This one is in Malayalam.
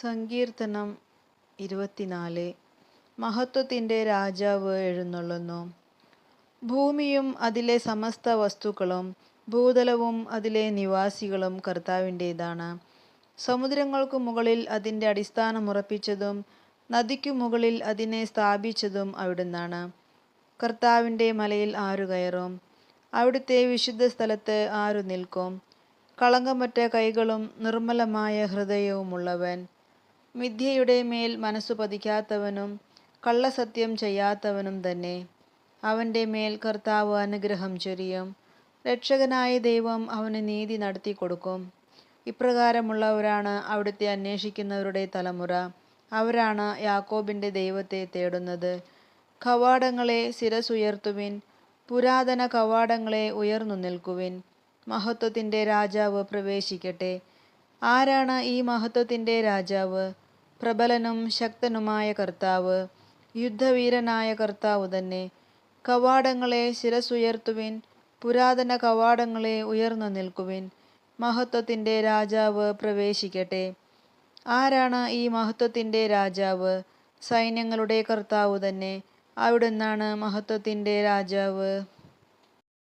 സങ്കീർത്തനം ഇരുപത്തിനാല്. മഹത്വത്തിന്റെ രാജാവ് എഴുന്നള്ളുന്നു. ഭൂമിയും അതിലെ സമസ്ത വസ്തുക്കളും ഭൂതലവും അതിലെ നിവാസികളും കർത്താവിന്റേതാണ് സമുദ്രങ്ങൾക്കു മുകളിൽ അതിന്റെ അടിസ്ഥാനമുറപ്പിച്ചതും നദിക്കു മുകളിൽ അതിനെ സ്ഥാപിച്ചതും അവിടുന്നാണ്. കർത്താവിന്റെ മലയിൽ ആരു കയറും? അവിടുത്തെ വിശുദ്ധ സ്ഥലത്ത് ആരു നിൽക്കും? കളങ്കമറ്റ കൈകളും നിർമ്മലമായ ഹൃദയവുമുള്ളവൻ. മിഥ്യയുടെ മേൽ മനസ്സു പതിക്കാത്തവനും കള്ളസത്യം ചെയ്യാത്തവനും തന്നെ. അവന്റെ മേൽ കർത്താവ് അനുഗ്രഹം ചൊരിയും. രക്ഷകനായ ദൈവം അവന് നീതി നടത്തി കൊടുക്കും. ഇപ്രകാരമുള്ളവരാണ് അവിടുത്തെ അന്വേഷിക്കുന്നവരുടെ തലമുറ. അവരാണ് യാക്കോബിന്റെ ദൈവത്തെ തേടുന്നത്. കവാടങ്ങളെ ശിരസുയർത്തുവിൻ പുരാതന കവാടങ്ങളെ ഉയർന്നു നിൽക്കുവിൻ. മഹത്വത്തിന്റെ രാജാവ് പ്രവേശിക്കട്ടെ. ആരാണ് ഈ മഹത്വത്തിന്റെ രാജാവ്? പ്രബലനും ശക്തനുമായ കർത്താവ് യുദ്ധവീരനായ കർത്താവ് തന്നെ. കവാടങ്ങളെ ശിരസുയർത്തുവിൻ പുരാതന കവാടങ്ങളെ ഉയർന്നു നിൽക്കുവിൻ. മഹത്വത്തിന്റെ രാജാവ് പ്രവേശിക്കട്ടെ. ആരാണ് ഈ മഹത്വത്തിന്റെ രാജാവ്? സൈന്യങ്ങളുടെ കർത്താവ് തന്നെ. അവിടുന്നാണ് മഹത്വത്തിന്റെ രാജാവ്.